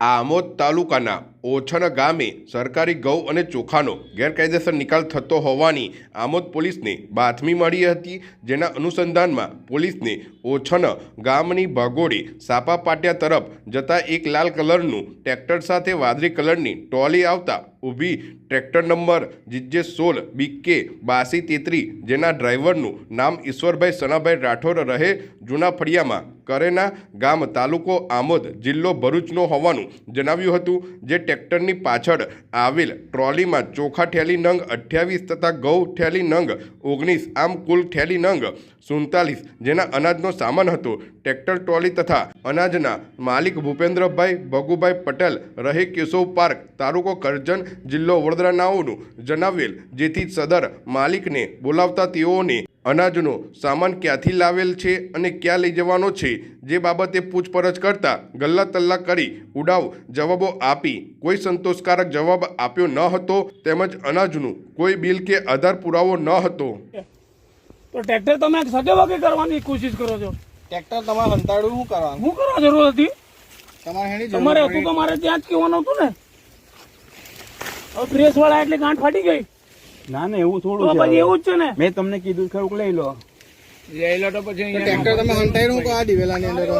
આમોદ તાલુકાના ઓછન ગામે સરકારી ઘઉં અને ચોખાનો ગેરકાયદેસર નિકાલ થતો હોવાની આમોદ પોલીસને બાતમી મળી હતી, જેના અનુસંધાનમાં પોલીસને ઓછન ગામની ભાગોળે સાપા પાટિયા તરફ જતા એક લાલ કલરનું ટ્રેક્ટર સાથે વાદળી કલરની ટ્રોલી આવતા ઊભી ટ્રેક્ટર નંબર જીજે સોળ બીકે બાસી તેત્રી, જેના ડ્રાઈવરનું નામ ઈશ્વરભાઈ સનાભાઈ રાઠોડ રહે, જૂના ફળિયામાં કરેના ગામ તાલુકો આમોદ જિલ્લો ભરૂચનો હોવાનું જણાવ્યું હતું, જે ટ્રેક્ટરની પાછળ આવેલ ટ્રોલીમાં ચોખા ઠેલી નંગ અઠ્યાવીસ તથા ઘઉં ઠેલી નંગ ઓગણીસ, આમ કુલ ઠેલી નંગ સુડતાલીસ જેના અનાજનો સામાન હતો. ટ્રેક્ટર, ટ્રોલી તથા અનાજના માલિક ભૂપેન્દ્રભાઈ ભગુભાઈ પટેલ રહે કેશવ પાર્ક, તાલુકો કરજણ જિલ્લો વડોદરા નાઓનું જણાવેલ, જેથી સદર માલિકને બોલાવતા તેઓને અનાજનો સામાન ક્યાંથી લાવેલ છે અને ક્યાં લઈ જવાનો છે જે બાબતે પૂછપરછ કરતા ગલ્લા તલ્લા કરી ઉડાવ જવાબો આપી. કોઈ સંતોષકારક જવાબ આપ્યો ન હતો તેમજ અનાજનું કોઈ બિલ કે આધાર પુરાવો ન હતો. તો ટ્રેક્ટર તમે સગે વગે કરવાની કોશિશ કરો છો? ટ્રેક્ટર તમારે હંતાડું શું કરવાનું? શું કરવા જરૂર હતી? તમારે તમારે હતું તો મારે ત્યાં જ કહેવાનું હતું ને. હવે પ્રેસ વાળા એટલે ગાંઠ ફાટી ગઈ. ના ના એવું થોડું છે એવું જ છે ને. મેં તમને કીધું ખરું લો. લઈ લો તો પછી ટ્રેક્ટર તમે હંટાઈ રહ્યું આ દિવેલાની અંદર